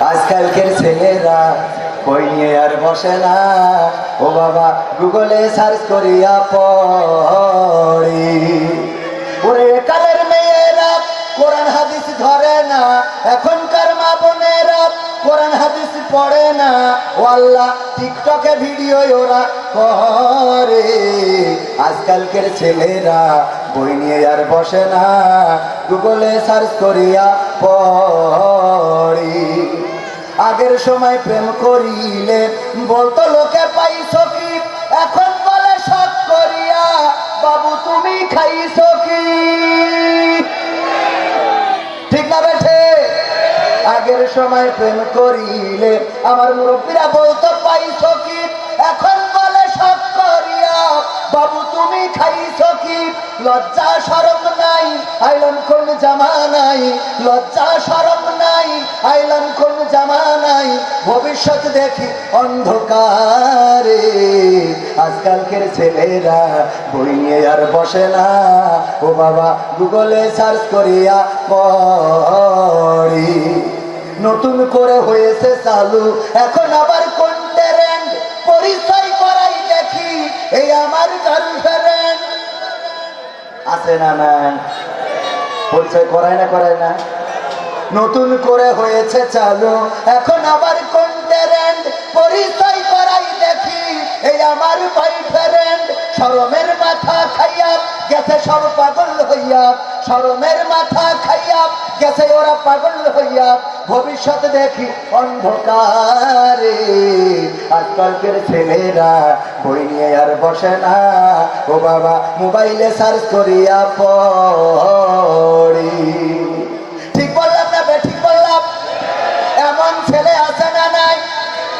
আজকালকের ছেলেরা বই নিয়ে আর বসে না। ও বাবা, গুগলে সার্চ করিয়া পড়ি। ওরে কালের মেয়েরা, কোরআন হাদিস ধরে না। এখনকার মা বোনেরা কোরআন হাদিস পড়ে না। ও আল্লাহ, টিকটকে ভিডিও ওরা করে। আজকালকের ছেলেরা বই নিয়ে আর বসে না। গুগলে সার্চ করিয়া পড়ি। আগের সময় প্রেম করিলে বলতো, লোকে পাইছ কি? এখন বলে সব করিয়া, বাবু, তুমি খাইছ কি? ঠিক না বেঠে? আগের সময় প্রেম করিলে আমার মুরব্বীরা বলতো, পাইছ কি বাবু, তুমি খাইছ কি? লজ্জা সরম নাই, আইলাম কোন জামা নাই। লজ্জা সরম নাই, আইলাম কোন জামা নাই। ভবিষ্যৎ দেখি অন্ধকারে। আজকালকের ছেলেরা বই নিয়ে আর বসে না। ও বাবা, গুগলে সার্চ করিয়া পড়ি। নতুন করে হয়েছে চালু। এখন আবার কোন ট্রেন্ড? পরিচয় এই আমার গার্লফ্রেন্ড আছে না না পরিচয় করায় না করায় না। নতুন করে হয়েছে চালু। এখন আবার কোন ট্রেন্ড পরিচয় করাই দেখি। এই আমার বয়ফ্রেন্ড শরমের মাথা খাইয়া গেছে সব পাগল হইয়া। শরমের মাথা খাইয়া গেছে ওরা পাগল হইয়া। ভবিষ্যৎ দেখি অন্ধকারে। আজকালকের ছেলেরা বই নিয়ে আর বসে না। ও বাবা, মোবাইলে সার্চ করিয়া পড়ি। ঠিক বললাম না বে, ঠিক বললাম? এমন ছেলে আছে না নাই?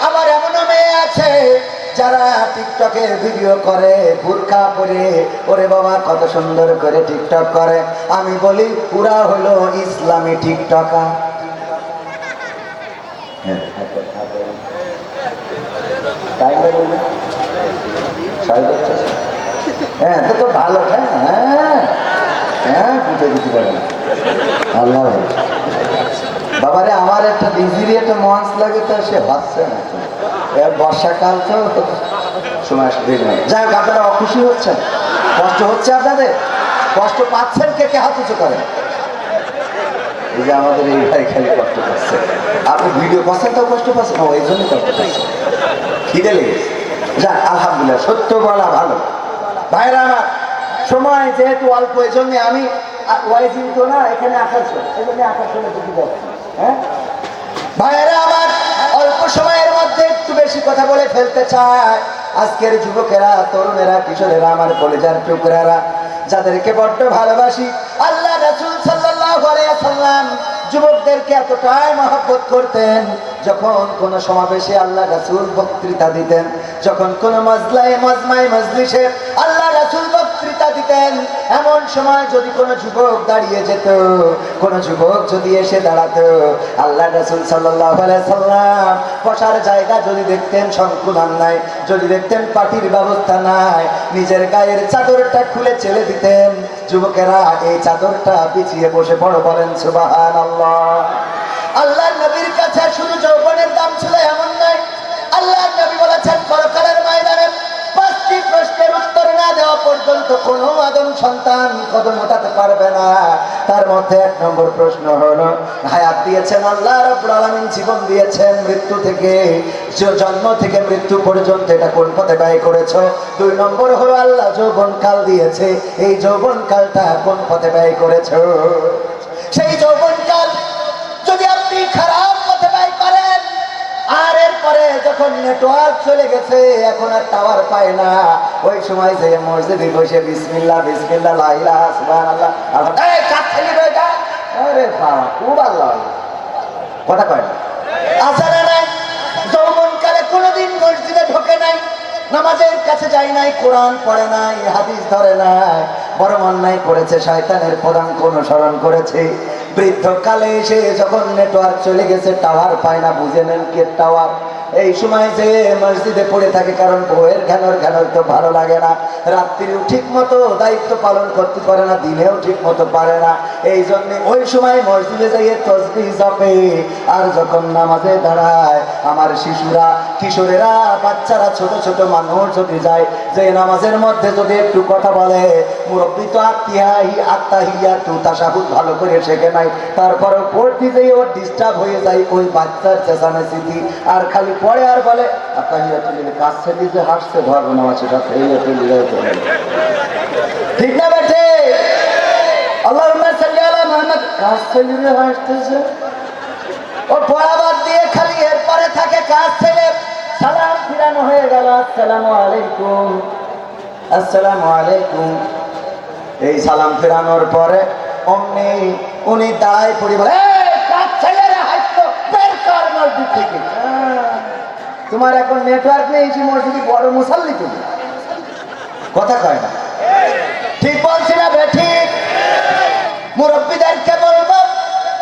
আমার এমনও মেয়ে আছে যারা টিকটকে ভিডিও করে বুরখা পরে। ওরে বাবা, কত সুন্দর করে টিকটক করে। আমি বলি পুরা হলো ইসলামী টিকটকার। হ্যাঁ? সাড়ে দশটা? হ্যাঁ হ্যাঁ বাবারে, আমার একটা ডিজিরি একটা মঞ্চ লাগে, তো সে হচ্ছে না। বর্ষাকাল তো সময় যাই হোক, আপনারা অখুশি হচ্ছেন। কষ্ট হচ্ছে আপনাদের? কষ্ট পাচ্ছেন কে কে হাত উঁচু করেন? এই যে আমাদের এই ভাই খালি কষ্ট পাচ্ছে। আপনি ভিডিও তো কষ্ট পাচ্ছেন এই জন্যই কষ্ট পাচ্ছেন খিদে লেগেছে। যাক, আলহামদুলিল্লাহ, সত্য বলা ভালো। ভাইরা আমার, সময় যেহেতু অল্প, এই জন্য আমি না, এখানে জন্য হ্যাঁ? আমার, অল্প সময়ের মধ্যে একটু বেশি কথা বলে ফেলতে চায়। আজকের যুবকেরা, তরুণেরা, কিশোরেরা, আমার কলেজার টুকরারা যাদেরকে বড্ড ভালোবাসি, আল্লাহ রাসুল সাল্লাম যুবকদেরকে এতটাই মহব্বত করতেন, যখন কোন সমাবেশে আল্লাহ রাসুল বক্তৃতা দিতেন, যখন কোন মজলায় মজমায় মজলিসে আল্লাহ রাসুল বক্তৃতা দিতেন এমন সময় যদি কোনো যুবক দাঁড়িয়ে যেত, কোন যুবক যদি এসে দাঁড়াতো আল্লাহ রসুল সাল্লাম বসার জায়গা যদি দেখতেন সংকুলান নাই, যদি দেখতেন পাটির ব্যবস্থা নাই, নিজের গায়ের চাদরটা খুলে ছেড়ে দিতেন। যুবকেরা এই চাদরটা পিছিয়ে বসে পড়ো বলেন, সুবহানাল্লাহ। আল্লাহ সন্তান কদম ওঠাতে পারবে না। তার মধ্যে এক নম্বর প্রশ্ন হলো, হায়াত দিয়েছেন আল্লাহ, রব্বুল আলামিন জীবন দিয়েছেন মৃত্যু থেকে জন্ম থেকে মৃত্যু পর্যন্ত এটা কোন পথে ব্যয় করেছ? দুই নম্বর হলো, আল্লাহ যৌবন কাল দিয়েছে, এই যৌবন কালটা কোন পথে ব্যয় করেছ? সেই যৌবন যখন নেটওয়ার্ক চলে গেছে, এখন আর টাওয়ার পায় না। ওই সময় যে মসজিদে বসে বিসমিল্লাহ বিসমিল্লাহ, লা ইলাহা, সুবহানাল্লাহ আলহাম- এই কাজ ছেলে আরে খুব আল্লাহ। কথা কয় না। যৌবনকালে কোনোদিন মসজিদে ঢোকে নাই, নামাজের কাছে যায় নাই, কোরআন পড়ে নাই, হাদিস ধরে নাই বড় অন্যায় করেছে, শয়তানের পদাঙ্ক অনুসরণ করেছে। বৃদ্ধকালে এসে যখন নেটওয়ার্ক চলে গেছে টাওয়ার পায় না, বুঝে নেন কে টাওয়ার এই সময় যে মসজিদে পড়ে থাকে, কারণ বউয়ের ঘ্যানর ঘ্যানর তো ভালো লাগে না। রাত্রিও ঠিক মতো দায়িত্ব পালন করতে পারে না, দিনেও ঠিক মতো পারে না। এই জন্য ওই সময় মসজিদে যাইয়ে তসবি জপে, আর যখন নামাজে দাঁড়ায়, আমার শিশুরা, কিশোরেরা, বাচ্চারা, ছোট ছোট মানুষ যদি যায়, যে নামাজের মধ্যে যদি একটু কথা বলে, মুরব্বী তো আত্মীয়াই, আত্মাহিয়া তু তাসাহুদ ভালো করে শেখে নাই। তারপরে পড়তে যেয়ে ওর ডিস্টার্ব হয়ে যায়, ওই বাচ্চার চেঁচানো আর খালি পড়ে আর বলে কাজ ছেড়ে যে হাসছে ধরবো না তুলি ঠিক। না ছেলে হাসতেছে। দিয়ে খালি থাকে, কাজ ছেলে সালাম ফিরানো হয়ে গেল। আলাইকুম। আলাইকুম। এই সালাম ফেরানোর পরে অমনি উনি দাঁড়ায় পড়ি বলে "এই, কাজ ছেলেরা হাসতো বের কর মসজিদ থেকে আহ, তোমার এখন নেটওয়ার্ক নেই সেই মসজিদে বড় মুসাল্লি তুমি। কথা কয় না। ঠিক বলছি না ঠিক। মুরব্বীদেরকে বলব,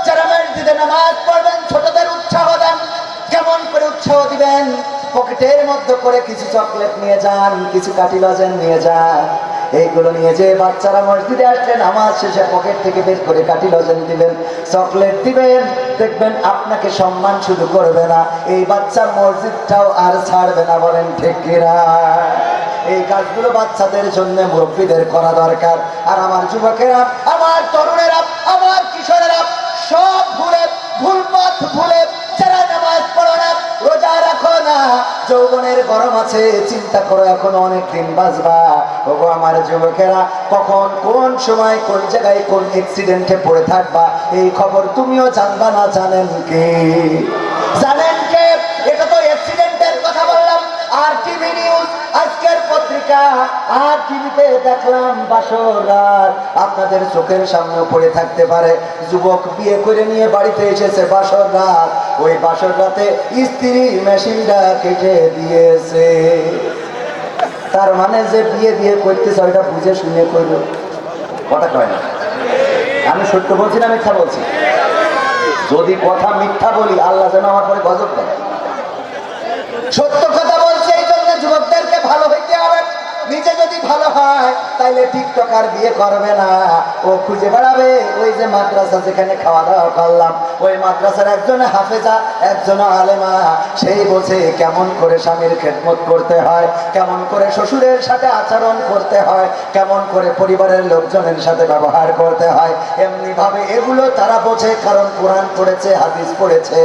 যারা মসজিদে নামাজ পড়বেন, ছোটদের উৎসাহ দেন, কেমন করে উৎসাহ দিবেন? পকেটের মধ্যে করে কিছু চকলেট নিয়ে যান, কিছু কাটি লজেন নিয়ে যান। এইগুলো নিয়ে যে বাচ্চারা মসজিদে আসলেন আমার শেষে পকেট থেকে বের করে কাটি লজেন দিবেন, চকলেট দিবেন, দেখবেন আপনাকে সম্মান শুধু করবে না, এই বাচ্চার মসজিদটাও আর ছাড়বে না বলেন ঠিক কিনা? এই কাজগুলো বাচ্চাদের জন্য মুরব্বীদের করা দরকার। আর আমার যুবকেরা, আমার তরুণেরা, আমার কিশোরেরা, সব ভুলে ভুল পথ ভুলে রোজা রাখো না, যৌবনের গরম আছে, চিন্তা করো এখন অনেক দিন বাজবা ওগো আমার যুবকেরা, কখন কোন সময় কোন জায়গায় কোন অ্যাক্সিডেন্টে পড়ে থাকবা, এই খবর তুমিও জানবা না জানেন কি? জানেন আর টিভিতে দেখলাম আপনাদের চোখের সামনে পড়ে থাকতে পারে, যুবক বিয়ে করে নিয়ে বাড়িতে এসেছে বাসর রাত। ওই বাসর রাতে স্ত্রী মেশিনটা কেটে দিয়েছে। তার মানে যে বিয়ে বিয়ে করতেছে, ওইটা বুঝে শুনে করল। কথা কয় না। আমি সত্য বলছি না মিথ্যা বলছি? যদি কথা মিথ্যা বলি, আল্লাহ যেন আমার পরে গজব দেয়। সত্য নিজে যদি ভালো হয়, তাইলে টিকটক আর বিয়ে করবে না। ও খুঁজে বেড়াবে ওই যে মাদ্রাসা যেখানে খাওয়া দাওয়া করলাম। ওই মাদ্রাসার একজন হাফেজা, একজন আলেমা, সেই বোঝে কেমন করে স্বামীর খেদমত করতে হয়, কেমন করে শ্বশুরের সাথে আচরণ করতে হয়, কেমন করে পরিবারের লোকজনের সাথে ব্যবহার করতে হয়? এমনি ভাবে এগুলো তারা বোঝে, কারণ কোরআন পড়েছে, হাদিস পড়েছে।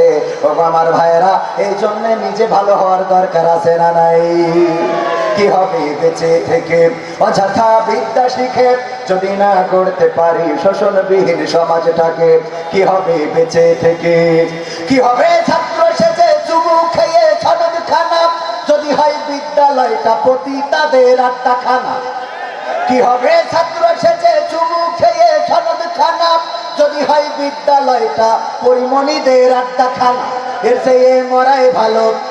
ও আমার ভাইয়েরা, এই জন্য নিজে ভালো হওয়ার দরকার আছে না নাই? কি হবে বেঁচে থেকে? অযথা বিদ্যা শিখে যদি না করতে পারি শোষণবিহীন সমাজটাকে, কি হবে বেঁচে থেকে? কি হবে ছাত্র সেজে চুমু খেয়ে ছনদ খানা যদি হয় বিদ্যালয়টা প্রতি তাদের আড্ডা খানা কি হবে ছাত্র সেজে চুমু খেয়ে সনদ খানা যদি হয় বিদ্যালয়টা পরিমণিদের আড্ডা খানা এর চেয়ে মরাই ভালো।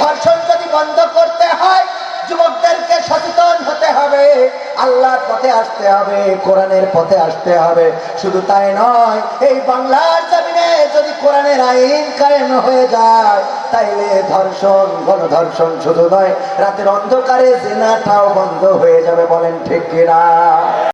ধর্ষণ যদি বন্ধ করতে হয়, যুবকদেরকে সচেতন হতে হবে। আল্লাহর পথে আসতে হবে, কোরআনের পথে আসতে হবে। শুধু তাই নয়, এই বাংলার জমিনে যদি কোরআনের আইন কায়েম হয়ে যায়, তাইলে ধর্ষণ, গণধর্ষণ শুধু নয়, রাতের অন্ধকারে জেনাটাও বন্ধ হয়ে যাবে, বলেন ঠিক কিনা?